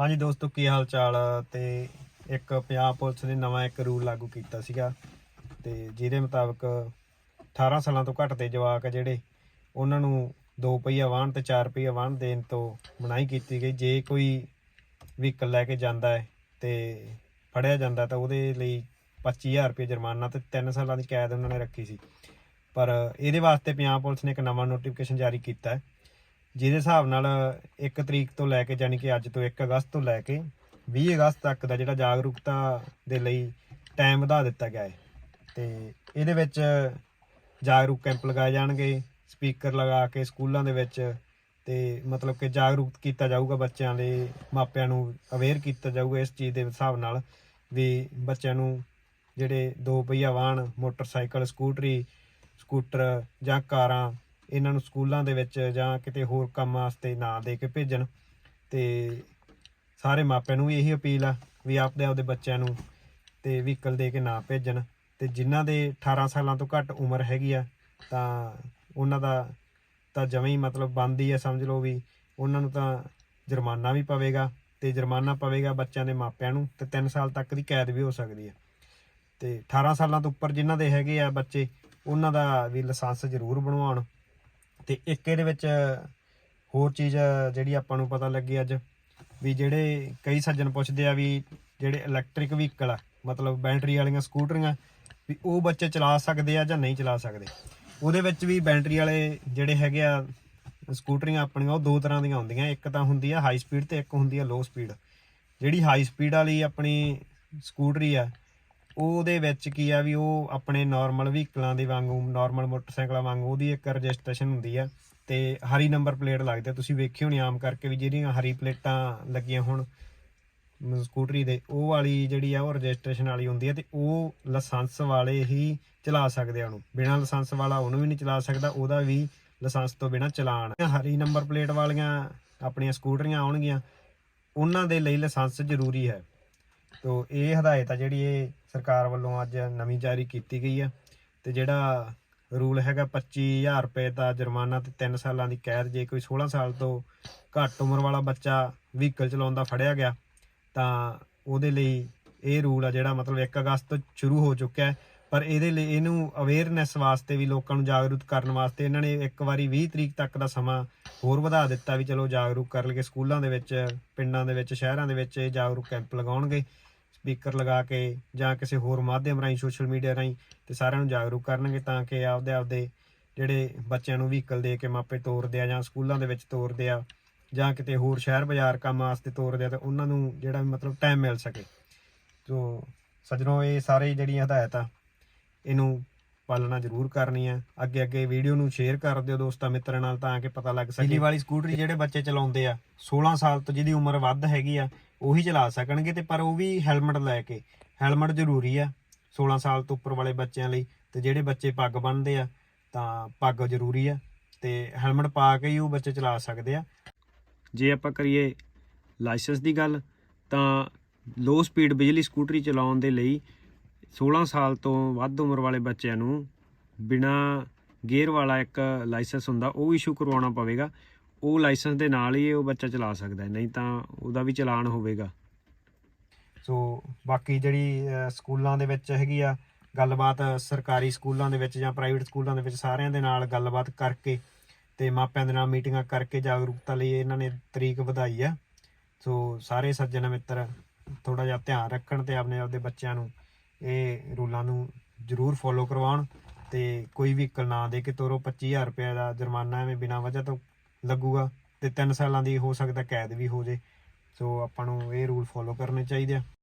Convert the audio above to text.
ਹਾਂਜੀ ਦੋਸਤੋ, ਕੀ ਹਾਲ ਚਾਲ ਤੇ ਇੱਕ ਪੰਜਾਬ ਪੁਲਿਸ ਨੇ ਨਵਾਂ ਇੱਕ ਰੂਲ ਲਾਗੂ ਕੀਤਾ ਸੀਗਾ ਤੇ ਜਿਹਦੇ ਮੁਤਾਬਕ 18 ਸਾਲਾਂ ਤੋਂ ਘੱਟ ਦੇ ਜਵਾਕ ਜਿਹੜੇ, ਉਹਨਾਂ ਨੂੰ ਦੋ ਪਹੀਆ ਵਾਹਨ ਤੇ ਚਾਰ ਪਹੀਆ ਵਾਹਨ ਦੇਣ ਤੋਂ ਮਨਾਹੀ ਕੀਤੀ ਗਈ। ਜੇ ਕੋਈ ਵਹੀਕਲ ਲੈ ਕੇ ਜਾਂਦਾ ਹੈ ਤੇ ਫੜਿਆ ਜਾਂਦਾ ਤਾਂ ਉਹਦੇ ਲਈ 25000 ਰੁਪਏ ਜੁਰਮਾਨਾ ਤੇ 3 ਸਾਲਾਂ ਦੀ ਕੈਦ ਉਹਨਾਂ ਨੇ ਰੱਖੀ ਸੀ। ਪਰ ਇਹਦੇ ਵਾਸਤੇ ਪੰਜਾਬ ਪੁਲਿਸ ਨੇ ਇੱਕ ਨਵਾਂ ਨੋਟੀਫਿਕੇਸ਼ਨ ਜਾਰੀ ਕੀਤਾ ਹੈ। ਜਿਹਦੇ ਹਿਸਾਬ ਨਾਲ 1 ਤਰੀਕ ਤੋਂ ਲੈ ਕੇ ਯਾਨੀ ਕਿ ਅੱਜ ਤੋਂ 1 ਅਗਸਤ ਤੋਂ ਲੈ ਕੇ 20 ਅਗਸਤ ਤੱਕ ਦਾ ਜਿਹੜਾ ਜਾਗਰੂਕਤਾ ਦੇ ਲਈ ਟਾਈਮ ਵਧਾ ਦਿੱਤਾ ਗਿਆ ਹੈ। ਤੇ ਇਹਦੇ ਵਿੱਚ ਜਾਗਰੂਕ ਕੈਂਪ ਲਗਾਏ ਜਾਣਗੇ, ਸਪੀਕਰ ਲਗਾ ਕੇ ਸਕੂਲਾਂ ਦੇ ਵਿੱਚ ਤੇ ਮਤਲਬ ਕਿ ਜਾਗਰੂਕ ਕੀਤਾ ਜਾਊਗਾ ਬੱਚਿਆਂ ਦੇ ਮਾਪਿਆਂ ਨੂੰ ਅਵੇਅਰ ਕੀਤਾ ਜਾਊਗਾ ਇਸ ਚੀਜ਼ ਦੇ ਹਿਸਾਬ ਨਾਲ ਵੀ ਬੱਚਿਆਂ ਨੂੰ ਜਿਹੜੇ ਦੋ ਪਹੀਆ ਵਾਹਨ, ਮੋਟਰਸਾਈਕਲ, ਸਕੂਟਰੀ, ਸਕੂਟਰ ਜਾਂ ਕਾਰਾਂ ਇਹਨਾਂ ਨੂੰ ਸਕੂਲਾਂ ਦੇ ਵਿੱਚ ਜਾਂ ਕਿਤੇ ਹੋਰ ਕੰਮ ਵਾਸਤੇ ਨਾ ਦੇ ਕੇ ਭੇਜਣ। ਤੇ ਸਾਰੇ ਮਾਪਿਆਂ ਨੂੰ ਵੀ ਇਹੀ ਅਪੀਲ ਆ ਵੀ ਆਪਦੇ ਆਪਦੇ ਬੱਚਿਆਂ ਨੂੰ ਤੇ ਵਹੀਕਲ ਦੇ ਕੇ ਨਾ ਭੇਜਣ। ਤੇ ਜਿਨ੍ਹਾਂ ਦੇ 18 ਸਾਲਾਂ ਤੋਂ ਘੱਟ ਉਮਰ ਹੈਗੀ ਆ, ਤਾਂ ਉਹਨਾਂ ਦਾ ਤਾਂ ਜਵੇਂ ਹੀ ਮਤਲਬ ਬੰਦੀ ਆ ਸਮਝ ਲਓ ਵੀ, ਉਹਨਾਂ ਨੂੰ ਤਾਂ ਜੁਰਮਾਨਾ ਵੀ ਪਵੇਗਾ ਤੇ ਜੁਰਮਾਨਾ ਪਵੇਗਾ ਬੱਚਿਆਂ ਦੇ ਮਾਪਿਆਂ ਨੂੰ ਤੇ 3 ਸਾਲ ਤੱਕ ਦੀ ਕੈਦ ਵੀ ਹੋ ਸਕਦੀ ਹੈ ਤੇ 18 ਸਾਲਾਂ ਤੋਂ ਉੱਪਰ ਜਿਨ੍ਹਾਂ ਦੇ ਹੈਗੇ ਆ ਬੱਚੇ, ਉਹਨਾਂ ਦਾ ਵੀ ਲਾਇਸੈਂਸ ਜ਼ਰੂਰ ਬਣਵਾਉਣ। ਤੇ ਇੱਕ ਇਹਦੇ ਵਿੱਚ ਹੋਰ ਚੀਜ਼ ਜਿਹੜੀ ਆਪਾਂ ਨੂੰ ਪਤਾ ਲੱਗੀ ਅੱਜ, ਵੀ ਜਿਹੜੇ ਕਈ ਸੱਜਣ ਪੁੱਛਦੇ ਆ ਵੀ ਜਿਹੜੇ ਇਲੈਕਟ੍ਰਿਕ ਵਹੀਕਲ ਆ, ਮਤਲਬ ਬੈਟਰੀ ਵਾਲੀਆਂ ਸਕੂਟਰੀਆਂ, ਵੀ ਉਹ ਬੱਚੇ ਚਲਾ ਸਕਦੇ ਆ ਜਾਂ ਨਹੀਂ ਚਲਾ ਸਕਦੇ? ਉਹਦੇ ਵਿੱਚ ਵੀ ਬੈਟਰੀ ਵਾਲੇ ਜਿਹੜੇ ਹੈਗੇ ਆ, ਸਕੂਟਰੀਆਂ ਆਪਣੀਆਂ, ਉਹ ਦੋ ਤਰ੍ਹਾਂ ਦੀਆਂ ਹੁੰਦੀਆਂ। ਇੱਕ ਤਾਂ ਹੁੰਦੀ ਆ ਹਾਈ ਸਪੀਡ ਤੇ ਇੱਕ ਹੁੰਦੀ ਆ ਲੋ ਸਪੀਡ ਜਿਹੜੀ ਹਾਈ ਸਪੀਡ ਵਾਲੀ ਆਪਣੀ ਸਕੂਟਰੀ ਆ ਉਹਦੇ ਵਿੱਚ ਕੀ ਆ ਵੀ ਉਹ ਆਪਣੇ ਨਾਰਮਲ ਵਹੀਕਲਾਂ ਦੇ ਵਾਂਗੂ ਨਾਰਮਲ ਮੋਟਰਸਾਈਕਲਾਂ ਵਾਂਗੂ ਉਹਦੀ ਇੱਕ ਰਜਿਸਟ੍ਰੇਸ਼ਨ ਹੁੰਦੀ ਆ ਤੇ ਹਰੀ ਨੰਬਰ ਪਲੇਟ ਲੱਗਦੀ ਤੁਸੀਂ ਵੇਖੀ ਹੋਣੀ ਆਮ ਕਰਕੇ ਵੀ ਜਿਹੜੀਆਂ ਹਰੀ ਪਲੇਟਾਂ ਲੱਗੀਆਂ ਹੁਣ ਸਕੂਟਰੀ ਦੇ, ਉਹ ਵਾਲੀ ਜਿਹੜੀ ਆ ਉਹ ਰਜਿਸਟ੍ਰੇਸ਼ਨ ਵਾਲੀ ਹੁੰਦੀ ਹੈ ਤੇ ਉਹ ਲਾਇਸੈਂਸ ਵਾਲੇ ਹੀ ਚਲਾ ਸਕਦੇ ਆ ਉਹਨੂੰ। ਬਿਨਾਂ ਲਾਇਸੈਂਸ ਵਾਲਾ ਉਹਨੂੰ ਵੀ ਨਹੀਂ ਚਲਾ ਸਕਦਾ, ਉਹਦਾ ਵੀ ਲਾਇਸੈਂਸ ਤੋਂ ਬਿਨਾਂ ਚਲਾਨ। ਹਰੀ ਨੰਬਰ ਪਲੇਟ ਵਾਲੀਆਂ ਆਪਣੀਆਂ ਸਕੂਟਰੀਆਂ ਆਉਣਗੀਆਂ, ਉਹਨਾਂ ਦੇ ਲਈ ਲਾਇਸੈਂਸ ਜ਼ਰੂਰੀ ਹੈ। ਤੋ ਇਹ ਹਦਾਇਤ ਆ ਜਿਹੜੀ ਇਹ ਸਰਕਾਰ ਵੱਲੋਂ ਅੱਜ ਨਵੀਂ ਜਾਰੀ ਕੀਤੀ ਗਈ ਹੈ ਤੇ ਜਿਹੜਾ ਰੂਲ ਹੈਗਾ 25000 ਰੁਪਏ ਦਾ ਜੁਰਮਾਨਾ ਤੇ 3 ਸਾਲਾਂ ਦੀ ਕੈਦ, ਜੇ ਕੋਈ 16 ਸਾਲ ਤੋਂ ਘੱਟ ਉਮਰ ਵਾਲਾ ਬੱਚਾ ਵਹੀਕਲ ਚਲਾਉਂਦਾ ਫੜਿਆ ਗਿਆ, ਤਾਂ ਉਹਦੇ ਲਈ ਇਹ ਰੂਲ ਆ ਜਿਹੜਾ ਮਤਲਬ 1 ਅਗਸਤ ਤੋਂ ਸ਼ੁਰੂ ਹੋ ਚੁੱਕਿਆ ਹੈ। ਪਰ ਇਹਦੇ ਲਈ ਇਹਨੂੰ ਅਵੇਅਰਨੈਸ ਵਾਸਤੇ ਵੀ ਲੋਕਾਂ ਨੂੰ ਜਾਗਰੂਕ ਕਰਨ ਵਾਸਤੇ ਇਹਨਾਂ ਨੇ ਇੱਕ ਵਾਰੀ 20 ਤਰੀਕ ਤੱਕ ਦਾ ਸਮਾਂ ਹੋਰ ਵਧਾ ਦਿੱਤਾ ਵੀ ਚਲੋ ਜਾਗਰੂਕ ਕਰ ਲਈਏ। ਸਕੂਲਾਂ ਦੇ ਵਿੱਚ, ਪਿੰਡਾਂ ਦੇ ਵਿੱਚ, ਸ਼ਹਿਰਾਂ ਦੇ ਵਿੱਚ ਇਹ ਜਾਗਰੂਕ ਕੈਂਪ ਲਗਾਉਣਗੇ। ਸਪੀਕਰ ਲਗਾ ਕੇ ਜਾਂ ਕਿਸੇ ਹੋਰ ਮਾਧਿਅਮ ਰਾਹੀਂ, ਸੋਸ਼ਲ ਮੀਡੀਆ ਰਾਹੀਂ ਤੇ ਸਾਰਿਆਂ ਨੂੰ ਜਾਗਰੂਕ ਕਰਨਗੇ ਤਾਂ ਕਿ ਆਪਦੇ ਆਪਦੇ ਜਿਹੜੇ ਬੱਚਿਆਂ ਨੂੰ ਵਹੀਕਲ ਦੇ ਕੇ ਮਾਪੇ ਤੋਰਦੇ ਆ ਜਾਂ ਸਕੂਲਾਂ ਦੇ ਵਿੱਚ ਤੋਰਦੇ ਆ ਜਾਂ ਕਿਤੇ ਹੋਰ ਸ਼ਹਿਰ ਬਾਜ਼ਾਰ ਕੰਮ ਵਾਸਤੇ ਤੋਰਦੇ ਆ ਤੇ ਉਹਨਾਂ ਨੂੰ ਜਿਹੜਾ ਮਤਲਬ ਟਾਈਮ ਮਿਲ ਸਕੇ। ਸੋ ਸੱਜਣੋ, ਇਹ ਸਾਰੇ ਜਿਹੜੀਆਂ ਹਦਾਇਤਾਂ ਇਹਨੂੰ ਪਾਲਣਾ ਜ਼ਰੂਰ ਕਰਨੀ ਆ। ਅੱਗੇ ਅੱਗੇ ਵੀਡੀਓ ਨੂੰ ਸ਼ੇਅਰ ਕਰ ਦਿਓ ਦੋਸਤਾਂ ਮਿੱਤਰਾਂ ਨਾਲ ਤਾਂ ਕਿ ਪਤਾ ਲੱਗ ਸਕੇ। ਵਾਲੀ ਸਕੂਟਰੀ ਜਿਹੜੇ ਬੱਚੇ ਚਲਾਉਂਦੇ ਆ 16 ਸਾਲ ਤੋਂ ਜਿਹਦੀ ਉਮਰ ਵੱਧ ਹੈਗੀ ਆ ਉਹੀ ਚਲਾ ਸਕਣਗੇ ਤੇ ਪਰ ਉਹ ਵੀ ਹੈਲਮਟ ਲੈ ਕੇ, ਹੈਲਮਟ ਜ਼ਰੂਰੀ ਆ 16 ਸਾਲ ਤੋਂ ਉੱਪਰ ਵਾਲੇ ਬੱਚਿਆਂ ਲਈ ਤੇ ਜਿਹੜੇ ਬੱਚੇ ਪੱਗ ਬੰਨਦੇ ਆ ਤਾਂ ਪੱਗ ਜ਼ਰੂਰੀ ਆ ਤੇ ਹੈਲਮਟ ਪਾ ਕੇ ਹੀ ਉਹ ਬੱਚੇ ਚਲਾ ਸਕਦੇ ਆ। ਜੇ ਆਪਾਂ ਕਰੀਏ ਲਾਇਸੈਂਸ ਦੀ ਗੱਲ ਤਾਂ ਲੋ ਸਪੀਡ ਬਿਜਲੀ ਸਕੂਟਰੀ ਚਲਾਉਣ ਦੇ ਲਈ 16 ਸਾਲ ਤੋਂ ਵੱਧ ਉਮਰ ਵਾਲੇ ਬੱਚਿਆਂ ਨੂੰ ਬਿਨਾ ਗੇਅਰ ਵਾਲਾ ਇੱਕ ਲਾਇਸੈਂਸ ਹੁੰਦਾ ਉਹ ਇਸ਼ੂ ਕਰਵਾਉਣਾ ਪਵੇਗਾ। ਉਹ ਲਾਇਸੈਂਸ ਦੇ ਨਾਲ ਹੀ ਉਹ ਬੱਚਾ ਚਲਾ ਸਕਦਾ ਹੈ, ਨਹੀਂ ਤਾਂ ਉਹਦਾ ਵੀ ਚਲਾਨ ਹੋਵੇਗਾ। ਸੋ ਬਾਕੀ ਜਿਹੜੀ ਸਕੂਲਾਂ ਦੇ ਵਿੱਚ ਹੈਗੀ ਆ ਗੱਲਬਾਤ ਸਰਕਾਰੀ ਸਕੂਲਾਂ ਦੇ ਵਿੱਚ ਜਾਂ ਪ੍ਰਾਈਵੇਟ ਸਕੂਲਾਂ ਦੇ ਵਿੱਚ ਸਾਰਿਆਂ ਦੇ ਨਾਲ ਗੱਲਬਾਤ ਕਰਕੇ ਤੇ ਮਾਪਿਆਂ ਦੇ ਨਾਲ ਮੀਟਿੰਗਾਂ ਕਰਕੇ ਜਾਗਰੂਕਤਾ ਲਈ ਇਹਨਾਂ ਨੇ ਤਰੀਕ ਵਧਾਈ ਆ। ਸੋ ਸਾਰੇ ਸੱਜਣ ਮਿੱਤਰ ਥੋੜਾ ਜਿਹਾ ਧਿਆਨ ਰੱਖਣ ਤੇ ਆਪਣੇ ਆਪਦੇ ਬੱਚਿਆਂ ਨੂੰ ਇਹ ਰੂਲਾਂ ਨੂੰ ਜ਼ਰੂਰ ਫੋਲੋ ਕਰਵਾਉਣ ਤੇ ਕੋਈ ਵਹੀਕਲ ਨਾ ਦੇ ਕੇ ਤੋਰੋ। 25000 ਰੁਪਏ ਦਾ ਜੁਰਮਾਨਾ ਐਵੇਂ ਬਿਨਾਂ ਵਜ੍ਹਾ ਤੋਂ ਲੱਗੂਗਾ ਤੇ 3 ਸਾਲਾਂ ਦੀ ਹੋ ਸਕਦਾ ਕੈਦ ਵੀ ਹੋ ਜੇ। ਸੋ ਆਪਾਂ ਨੂੰ ਇਹ ਰੂਲ ਫੋਲੋ ਕਰਨੇ ਚਾਹੀਦੇ ਆ।